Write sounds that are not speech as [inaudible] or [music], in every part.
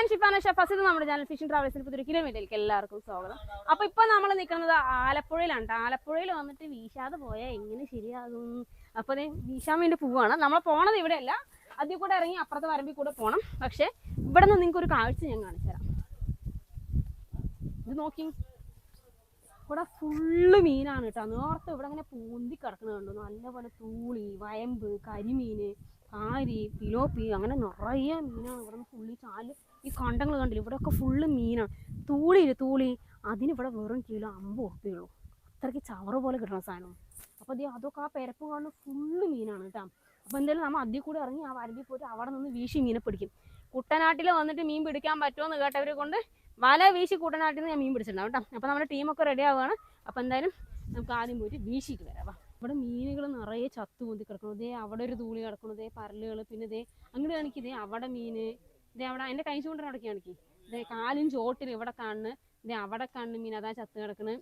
ഞാൻ ഷിഫാന ഷഫാസ് ഇത് നമ്മുടെ ചാനൽ ഫിഷിംഗ് ട്രാവൽസിന് പുതിയൊരു കിലോമീറ്ററിലേക്ക് എല്ലാവർക്കും സ്വാഗതം. അപ്പൊ ഇപ്പൊ നമ്മൾ നിൽക്കുന്നത് ആലപ്പുഴയിലാണ്. ആലപ്പുഴയിൽ വന്നിട്ട് വീശാതെ പോയാൽ എങ്ങനെ ശരിയാകും? അപ്പൊ വീശാൻ വേണ്ടി പോവാണ്. നമ്മൾ പോണത് ഇവിടെയല്ല. അതിൽ കൂടെ ഇറങ്ങി അപ്പുറത്തെ വരമ്പിൽ കൂടെ പോകണം പക്ഷെ ഇവിടെ നിന്ന് നിങ്ങൾക്ക് ഒരു കാഴ്ച ഞാൻ കാണിച്ചു തരാം. ഇത് നോക്കി. ഇവിടെ ഫുള്ള് മീനാണ് കേട്ടോ. നേരത്തെ ഇവിടെ ഇങ്ങനെ പൂന്തി കിടക്കുന്നുണ്ട് നല്ലപോലെ തൂളി വയമ്പ് കരിമീന് കാരി പിലോപ്പി അങ്ങനെ നിറയെ മീനാണ് ഇവിടെ ഫുള്ളി ചാൽ ഈ കണ്ടങ്ങൾ കണ്ടില്ല? ഇവിടെയൊക്കെ ഫുള്ള് മീനാണ്. തൂളിയില്ല തൂളി. അതിനിവിടെ വെറും കിലോ അമ്പത് ഉറുപ്പിയുള്ളൂ അത്രയ്ക്ക് ചവറ് പോലെ കിട്ടണ സാധനം അപ്പോൾ അത് അതൊക്കെ ആ പെരപ്പ് കാണുന്ന ഫുള്ള് മീനാണ് കേട്ടോ. അപ്പോൾ എന്തായാലും നമ്മൾ അതിൽ കൂടെ ഇറങ്ങി ആ വരമ്പിൽ പോയിട്ട് അവിടെ നിന്ന് വീശി മീനെ പിടിക്കും. കുട്ടനാട്ടിൽ വന്നിട്ട് മീൻ പിടിക്കാൻ പറ്റുമെന്ന് കേട്ടവരെ കൊണ്ട് വല വീശി കുട്ടനാട്ടിൽ നിന്ന് ഞാൻ മീൻ പിടിച്ചിട്ടുണ്ടാവും കേട്ടോ. അപ്പോൾ നമ്മുടെ ടീമൊക്കെ റെഡി ആവുകയാണ്. അപ്പോൾ എന്തായാലും നമുക്ക് ആദ്യം പോയിട്ട് വീശിക്ക് വരാം. ഇവിടെ മീനുകൾ നിറയെ ചത്തു പൊന്തി കിടക്കുന്നു. ദേ അവിടെ ഒരു തൂളി കിടക്കുന്നു. ദേ പരലുകൾ. പിന്നെ ദേ അങ്ങോട്ട് കാണിക്കും. അവിടെ മീന്. ദേ അവിടെ എന്റെ കൈ ചൂണ്ടൻ അവിടെ കാണിക്കും ഇതേ കാലും ചോട്ടിൽ ഇവിടെ കാണുന്ന ഇതേ അവിടെ കാണുന്ന മീൻ അതാ ചത്ത് കിടക്കണ്.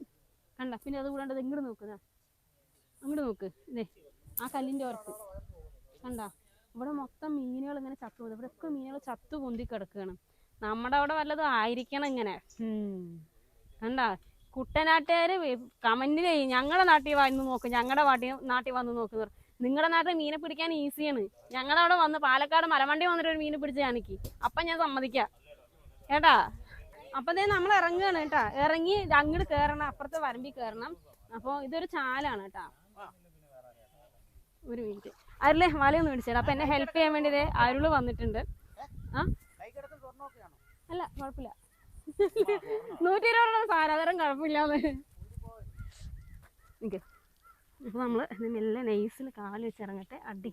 കണ്ട പിന്നെ അത് കൂടാണ്ട് ഇങ്ങോട്ട് നോക്കുന്ന അങ്ങോട്ട് നോക്ക് ഇതേ ആ കല്ലിന്റെ ഓർത്ത് കണ്ട ഇവിടെ മൊത്തം മീനുകൾ ഇങ്ങനെ ചത്തു പോകുന്നത് ഇവിടെ ഒക്കെ മീനുകൾ ചത്തു പൊന്തി കിടക്കുകയാണ്. നമ്മുടെ അവിടെ വല്ലതും ആയിരിക്കണം ഇങ്ങനെ. കണ്ട കുട്ടനാട്ടുകാര് കമന്റിൽ ഞങ്ങളുടെ നാട്ടിൽ വന്ന് നോക്ക്. ഞങ്ങളുടെ നാട്ടിൽ വന്ന് നോക്കുന്നവർ നിങ്ങളുടെ നാട്ടിൽ മീനെ പിടിക്കാൻ ഈസിയാണ്. ഞങ്ങളുടെ അവിടെ വന്ന് പാലക്കാട് മലവണ്ടി വന്നിട്ട് ഒരു മീൻ പിടിച്ച് കാണിക്ക്. അപ്പം ഞാൻ സമ്മതിക്കാം. കേട്ടാ? അപ്പം ദേ നമ്മൾ ഇറങ്ങുകയാണ് കേട്ടാ. ഇറങ്ങി അങ്ങോട്ട് കയറണം അപ്പുറത്തെ വരമ്പി കയറണം അപ്പോൾ ഇതൊരു ചാലാണ് കേട്ടാ. ഒരു മിനിറ്റ്. അരുളെ വലയൊന്നും പിടിച്ചേടാ. അപ്പം എന്നെ ഹെൽപ്പ് ചെയ്യാൻ വേണ്ടി അരുൾ വന്നിട്ടുണ്ട്. ആ? അല്ല കുഴപ്പമില്ല നൂറ്റി ഇരുപത് രൂപ സാരാതരം കുഴപ്പമില്ലാന്ന് നിക്ക്. അപ്പോൾ നമ്മൾ മെല്ലെ നൈസിൽ കാൽ വെച്ചിറങ്ങട്ടെ. അടി.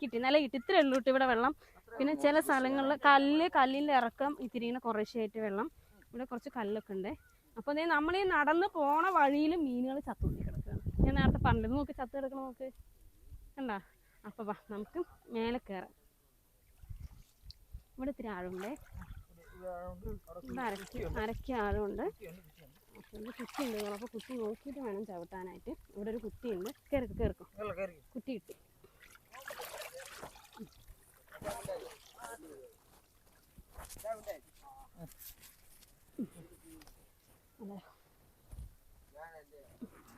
കിട്ടി. നല്ല കിട്ടി. ഇത്രയേ ഉള്ളൂ കേട്ടോ ഇവിടെ വെള്ളം. പിന്നെ ചില സ്ഥലങ്ങളിൽ കല്ല് കല്ലിന്റെ ഇറക്കം ഇത്തിരിങ്ങനെ കുറേശ്ശായിട്ട് വെള്ളം. ഇവിടെ കുറച്ച് കല്ലൊക്കെ ഉണ്ട്. അപ്പോൾ അതേ നമ്മൾ ഈ നടന്ന് പോണ വഴിയിൽ മീനുകൾ ചത്തുകൊണ്ടി കിടക്കുകയാണ് ഞാൻ നേരത്തെ പറഞ്ഞത് നോക്ക് ചത്ത് കിടക്കണം നോക്ക്. കണ്ടാ? അപ്പോൾ വാ നമുക്ക് മേലെ കയറാം ഇവിടെ ഇത്തിരി ആഴമുണ്ടേ. അരക്കി അരക്കി ആഴമുണ്ട്. അപ്പോൾ ഇത് ഉണ്ട് അപ്പോൾ കുറ്റി നോക്കിയിട്ട് വേണം ചവിട്ടാനായിട്ട്. ഇവിടെ ഒരു കുത്തിയുണ്ട് കയറിക്കോ കയറിക്കോ കിട്ടി അതെ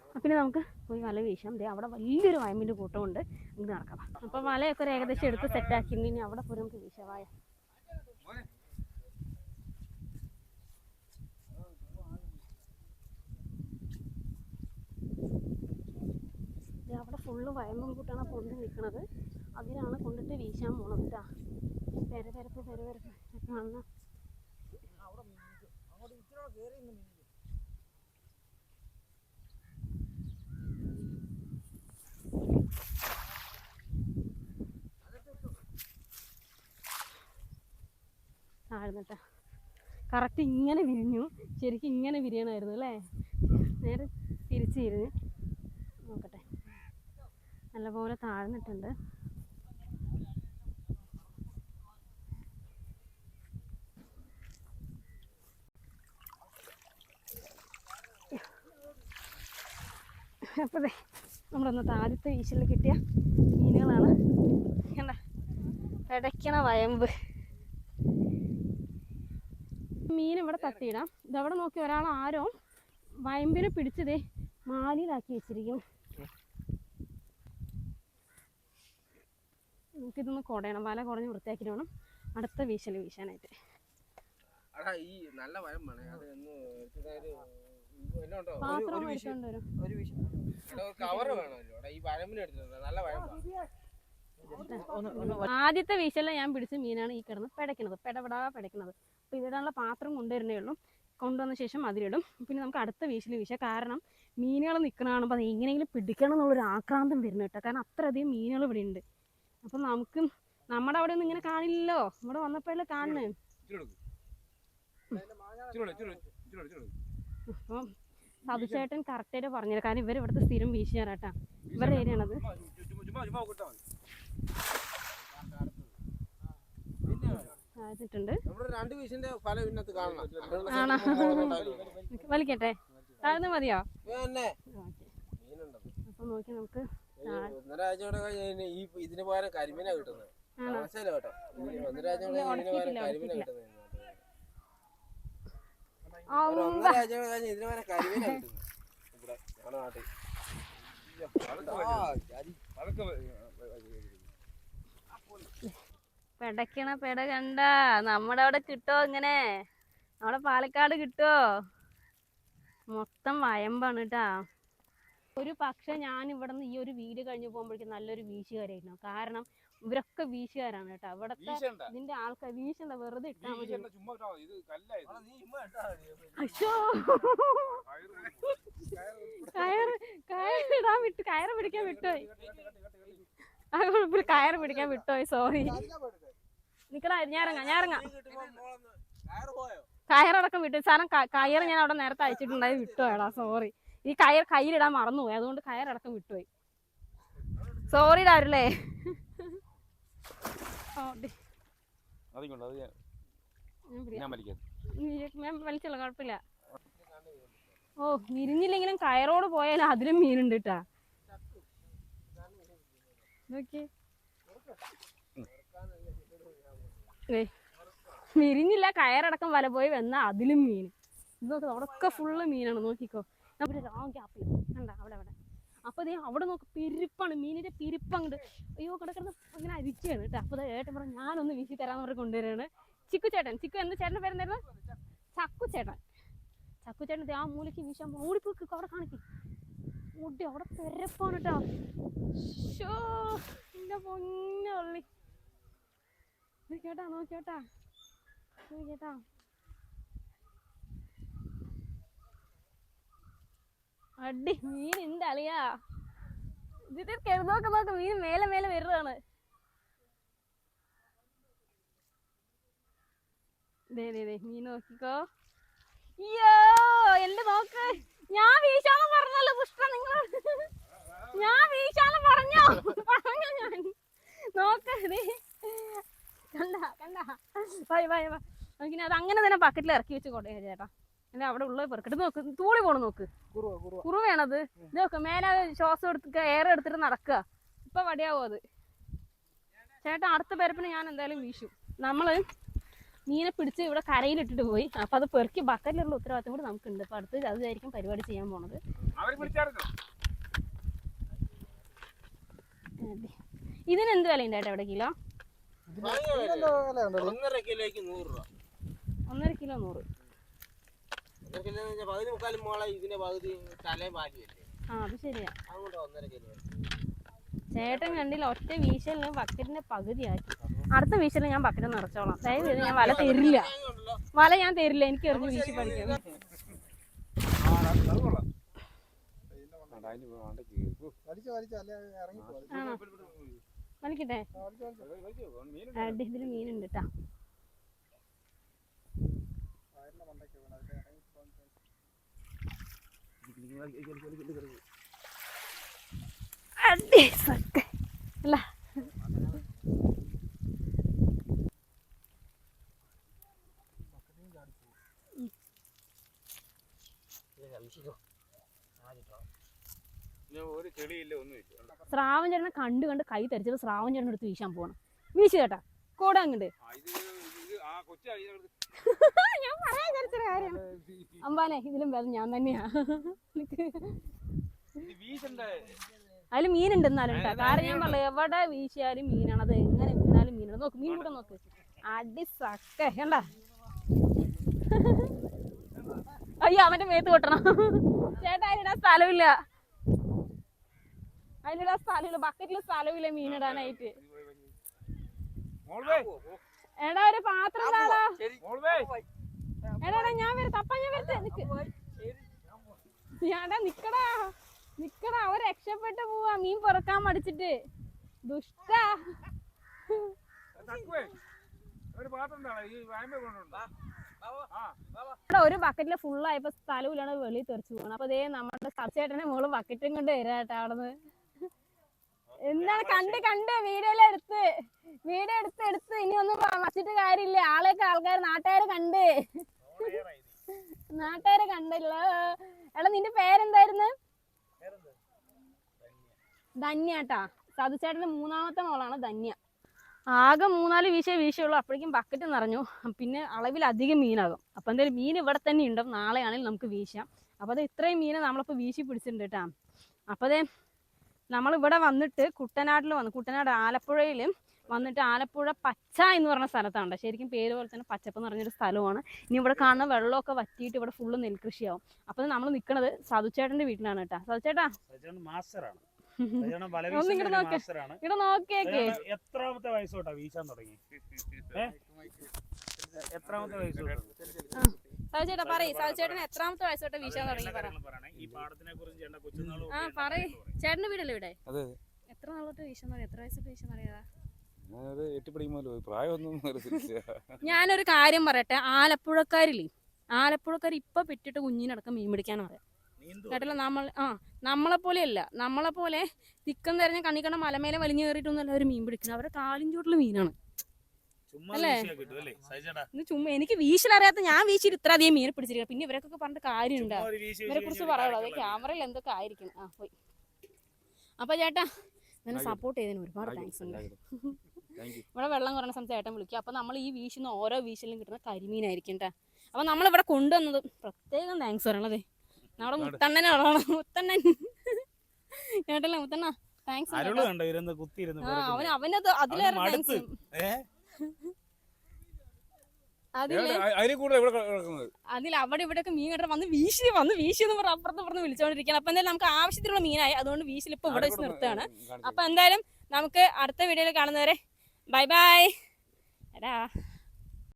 അപ്പം പിന്നെ നമുക്ക് പോയി വല വീശാം. ദേ അവിടെ വലിയൊരു വയമ്പിന്റെ കൂട്ടമുണ്ട്. നമുക്ക് നടക്കാം. അപ്പോൾ വലയൊക്കെ ഒരു ഏകദേശം എടുത്ത് സെറ്റാക്കി ഇനി അവിടെ പോയി നമുക്ക് വീശാം വായ ദേ അവിടെ ഫുള്ള് വയമ്പും കൂട്ടാണ് പൊന്തി നിൽക്കുന്നത് അതിനാണ് കൊണ്ടിട്ട് വീശാൻ പോണത് കേട്ടോ പെരപരപ്പ് പെരപരപ്പ് കാണുന്ന കറക്റ്റ് ഇങ്ങനെ വിരിഞ്ഞു. ശരിക്കും ഇങ്ങനെ വിരിയണമായിരുന്നു അല്ലേ നേരെ തിരിച്ചിരുന്ന് നോക്കട്ടെ. നല്ലപോലെ താഴ്ന്നിട്ടുണ്ട്. അപ്പോൾ അന്നത്തെ ആദ്യത്തെ വീശലിൽ കിട്ടിയ മീനുകളാണ്. കണ്ട? ഇടയ്ക്കണ വയമ്പ്. മീൻ ഇവിടെ തട്ടിയിടാം. ഇതവിടെ നോക്കി ഒരാൾ ആരോ വയമ്പിനെ പിടിച്ചതേ മാലിയിലാക്കി വെച്ചിരിക്കും നമുക്കിതൊന്ന് കുടയണം. വല കുറഞ്ഞ് വൃത്തിയാക്കിയിട്ട് വേണം അടുത്ത വീശൽ വീശാനായിട്ട്. അടാ ഈ നല്ല അത് ഒന്ന് പാത്രം വരും. കവർ വേണമല്ലോ ഈ വരമ്പിന് എടുത്തിട്ടുണ്ട്. നല്ല ആദ്യത്തെ വീശലിൽ ഞാൻ പിടിച്ച മീനാണ് ഈ കിടന്ന് പിടയ്ക്കണത്. പെടപെടാ പിടയ്ക്കണത്. അപ്പോൾ ഇതിടാനുള്ള പാത്രം കൊണ്ടുവരുന്നേ ഉള്ളൂ. കൊണ്ടുവന്ന ശേഷം അതിലിടും. പിന്നെ നമുക്ക് അടുത്ത വീശിൽ വീശാം. കാരണം മീനുകൾ നിൽക്കണ കാണുമ്പോൾ അത് എങ്ങനെയെങ്കിലും പിടിക്കണം എന്നുള്ളൊരു ആക്രാന്തം വരുന്നു കേട്ടോ. കാരണം അത്രയധികം മീനുകൾ ഇവിടെ ഉണ്ട്. അപ്പം നമുക്ക് നമ്മുടെ അവിടെ ഒന്നും ഇങ്ങനെ കാണില്ലല്ലോ. ഇവിടെ വന്നപ്പോഴല്ലേ കാണണേ അപ്പം സതുചേട്ടൻ കറക്റ്റായിട്ട് പറഞ്ഞത് കാരണം ഇവർ ഇവിടുത്തെ സ്ഥിരം വീശുകാരാട്ടാ ഇവരുടെ ഏരിയ ആണത് ചുമ്മാ, ചുമ്മാ, ചുമ്മാ, ചുമ്മാ കൊടുത്താൽ മതി. രണ്ട് വീശിന്റെ ഫലം ഇതിനകത്ത് കാണണം. ആണോ? [laughs] വലിക്കട്ടെ. താഴ്ന്ന മതിയോ? അപ്പൊ നോക്കി നമുക്ക് ഒന്നര ആഴ്ച കൂടെ കഴിഞ്ഞ് ഈ ഇതിന് പകരം കരിമീനാ കിട്ടുന്നത്. ആണോ മനസ്സിലായോ കേട്ടോ. ഇതിന് ഒന്നര ആഴ്ച കൂടെ ഇതിന് പകരം കരിമീനാ കിട്ടുന്നത്. ഒന്നര ആഴ്ച കൂടെ കഴിഞ്ഞ് ഇതിന് വരെ കരിമീനാ കിട്ടുന്നത്. ഇവിടെ ഞങ്ങളുടെ നാട്ടിൽ. ആ, ചതി. പെടക്കണ പെട കണ്ട. നമ്മടെ അവിടെ കിട്ടോ ഇങ്ങനെ? നമ്മടെ പാലക്കാട് കിട്ടോ? മൊത്തം വയമ്പാണ് കേട്ടാ ഒരു പക്ഷെ ഞാൻ ഇവിടെ നിന്ന് ഈ ഒരു വീട് കഴിഞ്ഞ് പോകുമ്പോഴേക്കും നല്ലൊരു വീശുകാരായിരുന്നു. കാരണം ഇവരൊക്കെ വീശുകാരാണ് കേട്ടോ. അവിടത്തെ ഇതിന്റെ ആൾക്കാർ വീശണ്ട വെറുതെ ഇട്ടാ മതി. അയ്യോ. കയറ് കയറിടാൻ വിട്ട് കയറ് പിടിക്കാൻ വിട്ടുപോയി. ആ കുഴപ്പമില്ല കയറ് പിടിക്കാൻ വിട്ടുപോയി സോറി നിക്കടാ കയറ് പോയോ? കയറടക്കം വിട്ടു. സാധനം കയറ് ഞാൻ അവിടെ നേരത്തെ അയച്ചിട്ടുണ്ടായി വിട്ടുപോയടാ സോറി ഈ കയർ കയ്യിലിടാൻ മറന്നുപോയി. അതുകൊണ്ട് കയറടക്കം വിട്ടുപോയി. സോറി ഡാരല്ലേ കുഴപ്പമില്ല. ഓ വിരിഞ്ഞില്ലെങ്കിലും കയറോട് പോയാൽ അതിലും മീനുണ്ട് കേട്ടാ നോക്കി വിരിഞ്ഞില്ല കയറടക്കം വല പോയി വന്ന അതിലും മീൻ. ഇതൊക്കെ അവിടെയൊക്കെ ഫുള്ള് മീനാണ്. നോക്കിക്കോ. നമ്മുടെ ലോങ് ഗ്യാപ്പിൽ അവിടെ അവിടെ. അപ്പൊ ദേ അവിടെ നോക്ക് പെരുപ്പാണ്. മീനിന്റെ പെരുപ്പ് അങ്ങോട്ട് അയ്യോ കിടക്കുന്ന അങ്ങനെ അരിക്കുകയാണ് കേട്ടോ. അപ്പൊ ഏട്ടൻ പറഞ്ഞു ഞാനൊന്ന് വീശി തരാന്ന് പറഞ്ഞ് കൊണ്ടുവരികയാണ് ചിക്കു ചേട്ടൻ ചിക്കു എന്ത് ചേട്ടന്റെ പേരെന്തായിരുന്നു? ചക്കു ചേട്ടൻ. ചക്കു ചേട്ടൻ ആ മൂലയ്ക്ക് വീശാൻ ഓടിപ്പോക്ക് അവിടെ കാണിക്കും. മുടി അവിടെ പെരപ്പാണ് കേട്ടോ. ഷോ എന്റെ പൊന്നുള്ളി. നോക്കിയോട്ടാ നോക്കിയോട്ടാ. നോക്കിയോട്ടാ. അടി മീൻ എന്തളിയാ അളിയാ. ഇതിട്ട് നോക്ക് മീൻ മേലെ മേലെ വരുന്നതാണ് മീൻ നോക്കിക്കോ. അയ്യോ എന്റെ നോക്ക്? ഞാൻ വീശാന്ന് പറഞ്ഞല്ലോ പുഷ്പ നിങ്ങൾ ഞാൻ വീശാന്ന് പറഞ്ഞോ? പറഞ്ഞോ ഞാൻ. നോക്ക് കണ്ട കണ്ട. ബൈ ബൈ ബൈ നോക്കിനെ അത് അങ്ങനെ തന്നെ ബക്കറ്റിൽ ഇറക്കി വെച്ച് കൊണ്ടേ ചേട്ടാ. അല്ല അവിടെ ഉള്ള പെറുക്കിട്ട് നോക്ക്. തൂളി പോണു നോക്ക്. കുറുവ, കുറുവ. കുറുവേണത് ഇത് നോക്ക് മേലെ ശ്വാസം എടുത്ത് എയർ എടുത്തിട്ട് നടക്കുക. ഇപ്പൊ വടിയാവും അത്. ചേട്ടാ അടുത്ത പെരപ്പിന് ഞാൻ എന്തായാലും വീശും. നമ്മൾ മീനെ പിടിച്ച് ഇവിടെ കരയിലിട്ടിട്ട് പോയി. അപ്പൊ അത് പെറുക്കി ബക്കറ്റിലുള്ള ഉത്തരവാദിത്തം കൂടി നമുക്കുണ്ട്. അപ്പൊ അടുത്ത് അതായിരിക്കും പരിപാടി ചെയ്യാൻ പോണത്. ഇതിന് എന്ത് വില ഉണ്ടായിട്ട് ഇവിടെ കിലോ? ഒന്നര കിലോയ്ക്ക് നൂറ് രൂപ. ഒന്നര കിലോ നൂറ് ഒന്നര കിലോ എന്ന് വെച്ചാൽ പകുതി മുക്കാലും മോളെ ഇതിന്റെ പകുതി തലയും പാലിയല്ലേ ആ അത് ശരിയാ. അങ്ങോട്ട് ഒന്നര കിലോ ചേട്ടൻ കണ്ടില്ല ഒറ്റ വീശലിന് ബക്കറ്റിന്റെ പകുതിയാക്കി അടുത്ത വീശലിൽ ഞാൻ ബക്കറ്റ് നിറച്ചോളാം. ദയവ് ചെയ്ത് ഞാൻ വല തരില്ല. വല ഞാൻ തരില്ല എനിക്ക് എറിഞ്ഞ് വീശി പഠിക്കാം വലിക്കട്ടെ? ഇതിൽ മീനുണ്ട് കേട്ടാ അടി. അല്ല സ്രാവൻ ചേട്ടനെ കണ്ട് കണ്ട് കൈ തരിച്ചത് സ്രാവൻ ചേട്ടൻ എടുത്ത് വീശാൻ പോകണം വീശു ചേട്ടാ. കൂടെ അങ്ങോട്ട് ഞാൻ പറയാൻ വിചാരിച്ചൊരു കാര്യമാണ് അമ്പാനെ ഇതിലും വേദം ഞാൻ തന്നെയാ അതിൽ മീനുണ്ട് എന്നാലും കാരണം ഞാൻ പറഞ്ഞു എവിടെ വീശിയാലും മീനാണ് അത് എങ്ങനെ വീണാലും മീനാണ് നോക്ക് മീൻ കൂടെ നോക്ക് അടി സക്ക അയ്യോ അവന്റെ മേത്ത് കൊട്ടണം ചേട്ടാ അതിനിടാൻ സ്ഥലമില്ല അതിനിടാൻ സ്ഥലമില്ല ബക്കറ്റിൽ സ്ഥലമില്ല മീനിടാനായിട്ട് എടാ ഒരു പാത്രം താടാ മോൾവേ എടാ എടാ ഞാൻ വരും. തപ്പ ഞാൻ വരട്ടെ. നിക്ക്. ഞാടാ നിക്കടാ. നിക്കടാ. അവ രക്ഷപ്പെട്ടു പോവാ. മീൻ പൊറക്കാൻ മടിച്ചിട്ട്. ദുഷ്ട. ഇവിടെ ഒരു ബക്കറ്റിൽ ഫുള്ളായപ്പോ സ്ഥലമില്ലാണ്ട് വെളിയിൽ തെറിച്ചു പോകണം അപ്പൊ ദേ നമ്മുടെ സബ്സേട്ടനെ മോൾ ബക്കറ്റും കൊണ്ട് വരാട്ടാ അവിടുന്ന്. എന്താണ് കണ്ട് കണ്ട് വീഡിയോ എടുത്ത് വീഡിയോ എടുത്ത് എടുത്ത് ഇനി ഒന്നും വച്ചിട്ട് കാര്യമില്ല. ആളെയൊക്കെ ആൾക്കാർ നാട്ടുകാര് കണ്ട്. നാട്ടുകാരെ കണ്ടല്ലോ. എടാ നിന്റെ പേരെന്തായിരുന്നു? ധന്യാട്ടാ സതുചേട്ടന്റെ മൂന്നാമത്തെ മോളാണ് ധന്യ. ആകെ മൂന്നാൽ വീശേ വീശയുള്ളൂ. അപ്പോഴേക്കും ബക്കറ്റ് നിറഞ്ഞു. പിന്നെ അളവിലധികം മീനാകും. അപ്പം എന്തായാലും മീൻ ഇവിടെ തന്നെ ഉണ്ടാവും നാളെയാണെങ്കിൽ നമുക്ക് വീശാം. അപ്പോൾ അത് ഇത്രയും മീനെ നമ്മളിപ്പോൾ വീശി പിടിച്ചിട്ടുണ്ട് കേട്ടോ അപ്പോൾ അതേ നമ്മളിവിടെ വന്നിട്ട് കുട്ടനാട്ടിൽ വന്നു. കുട്ടനാട് ആലപ്പുഴയിൽ വന്നിട്ട് ആലപ്പുഴ പച്ച എന്ന് പറഞ്ഞ സ്ഥലത്താണ്. ശരിക്കും പേര് പോലെ തന്നെ പച്ചപ്പ് നിറഞ്ഞൊരു പറഞ്ഞൊരു സ്ഥലമാണ്. ഇനി ഇവിടെ കാണുന്ന വെള്ളമൊക്കെ വറ്റിയിട്ട് ഇവിടെ ഫുള്ള് നെൽകൃഷിയാവും. അപ്പോൾ നമ്മൾ നിൽക്കുന്നത് സതുച്ചേട്ടന്റെ വീട്ടിലാണ് കേട്ടോ. സതുച്ചേട്ടാ. ഇവിടെ എത്രാമത്തെ വയസ്സോട്ടാ വീശാൻ തുടങ്ങി? [laughs] എത്രാമത്തെ വയസ്സോട്ടാ സതുച്ചേട്ടാ പറയ്. സതുച്ചേട്ടൻ എത്രാമത്തെ വയസ്സോട്ട് വീശാൻ തുടങ്ങി പറ. ആ പറയ്. ചേട്ടന്റെ വീടല്ലേ ഇവിടെ? അതെ എത്ര നാളോട്ട് വീശാൻ തുടങ്ങി? എത്ര വയസ്സോട്ട് വീശാൻ തുടങ്ങിയതാ? ഞാനൊരു കാര്യം പറയട്ടെ. ആലപ്പുഴക്കാരില്ലേ? ആലപ്പുഴക്കാർ ഇപ്പൊ പെറ്റിട്ട് കുഞ്ഞിനടക്കം മീൻ പിടിക്കാൻ പറയാം. കേട്ടല്ലോ? നമ്മൾ ആ നമ്മളെ പോലെയല്ല നമ്മളെ പോലെ തിക്കം തെരഞ്ഞ കണ്ണിക്കണ മലമേലെ വലിഞ്ഞു കയറിയിട്ടൊന്നുമല്ല അവർ മീൻ പിടിക്കുന്നത്. അവരുടെ കാലിൻ ചൂട്ടിൽ മീനാണ്. അല്ലേ? ഇത് ചുമ്മാ എനിക്ക് വീശലറിയാത്ത ഞാൻ വീശിയിട്ട് ഇത്ര അധികം മീൻ പിടിച്ചിരിക്കുക പിന്നെ ഇവരൊക്കെ പറഞ്ഞിട്ട് കാര്യമുണ്ടോ ഇവരെ കുറിച്ച് പറയുള്ളൂ അതെ ക്യാമറയിൽ എന്തൊക്കെ ആയിരിക്കണം. ആ പോയി. അപ്പൊ ചേട്ടാ എന്നെ സപ്പോർട്ട് ചെയ്തതിന് ഒരുപാട് താങ്ക്സ് ഉണ്ട്. ഇവിടെ വെള്ളം കുറഞ്ഞ സമയത്ത് ചേട്ടൻ വിളിക്കും. അപ്പൊ നമ്മൾ ഈ വീശുന്ന ഓരോ വീശിലും കിട്ടുന്ന കരിമീനായിരിക്കും കേട്ടോ അപ്പോൾ നമ്മളിവിടെ കൊണ്ടുവന്നത് പ്രത്യേകം താങ്ക്സ് പറയണത്. നമ്മുടെ മുത്തണ്ണനെ പറയണം മുത്തണ്ണൻ. കേട്ടല്ലേ മുത്തണ്ണ. താങ്ക്സ് അവൻ അവനത് അതിലേറെ താങ്ക്സ് അതിൽ ഇവിടെ അവിടെ ഇവിടെയൊക്കെ മീൻ കിട്ടാൻ വന്ന് വീശി വന്ന് വീശി എന്ന് പറഞ്ഞ അപ്പുറത്ത് പറഞ്ഞ് വിളിച്ചോണ്ടിരിക്കുകയാണ്. അപ്പൊ എന്തായാലും നമുക്ക് ആവശ്യത്തിലുള്ള മീനായി. അതുകൊണ്ട് വീശിൽ ഇപ്പൊ ഇവിടെ വെച്ച് നിർത്തുകയാണ്. അപ്പൊ എന്തായാലും നമുക്ക് അടുത്ത വീഡിയോയിൽ കാണുന്നവരെ. Bye bye. എടാ.